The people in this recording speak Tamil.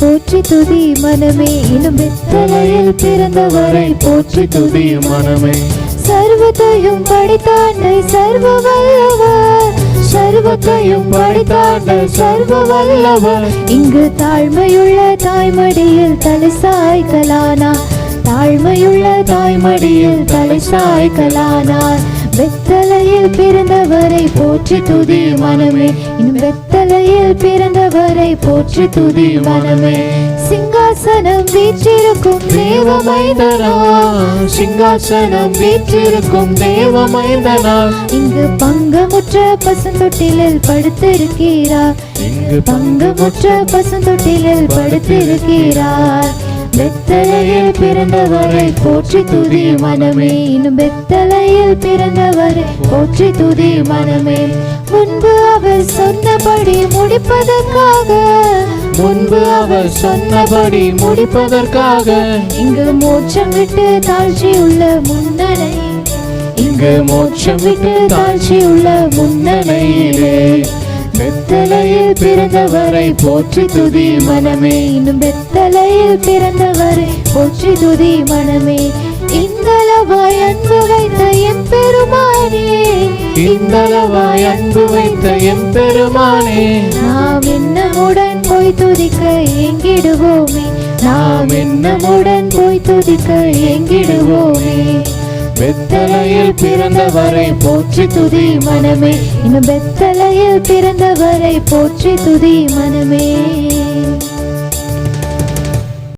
போற்றி துதி மனமே. இன்னும் வெத்தலையில் பிறந்தவரை போற்றி துதி மனமே. சர்வத்தையும் படித்தாண்டை சர்வ வல்லவர் சர்வத்தையும் படித்தாண்டை சர்வ வல்லவர் இங்கு தாழ்மையுள்ள தாய்மடியில் தலை சாய்க்கலானா. தாழ்மையுள்ள தாய்மடியில் தலை சாய்க்கலானார் வெத்தலையில் பிறந்தவரை போற்றி துதி மனமே. இன்னும் வெத்தலையில் பிறந்தவரை போற்றி துதி மனமே. சிங்காசனம் வீற்றிருக்கும் தேவமைந்தனா. சிங்காசனம் வீற்றிருக்கும் தேவமைந்தனா. இங்கு பங்கமுற்ற பசுந்தொட்டிலில் படுத்திருக்கிறார் இங்கு பங்கமுற்ற பசுந்தொட்டிலில் படுத்திருக்கிறார் வெத்தலையில் பிறந்தவரை போற்றி துதி மனமே. இன்னும் வெத்தலையில் பிறந்தவரை போற்றி துதி மனமே. முன்பு அவர் சொன்னபடி முடிப்பதற்காக முன்பு அவர் சொன்னபடி முடிப்பதற்காக இங்கு மோட்சம் விட்டு தாழ்ச்சி உள்ள முன்னணை இங்கு மோட்சம் விட்டு தாழ்ச்சி உள்ள முன்னணையிலே வெத்தலையில் பிறந்தவரை போற்றி துதி மனமே. இன்னும் வெத்தலையில் பிறந்தவரை போற்றி துதி மனமே. இந்தளவாய் அன்பு வைத்த என் பெருமானே. இந்தளவாய் அன்பு வைத்த எம் பெருமானே. நாம் என்னமுடன் போய் துதிக்க எங்கிடுவோமே நாம் என்னமுடன் போய் துதிக்க எங்கிடுவோமே பெத்தலையில் பிறந்தவரை போற்றி துதி மனமே. இன்னும் பெத்தலையில் பிறந்தவரை போற்றி துதி மனமே.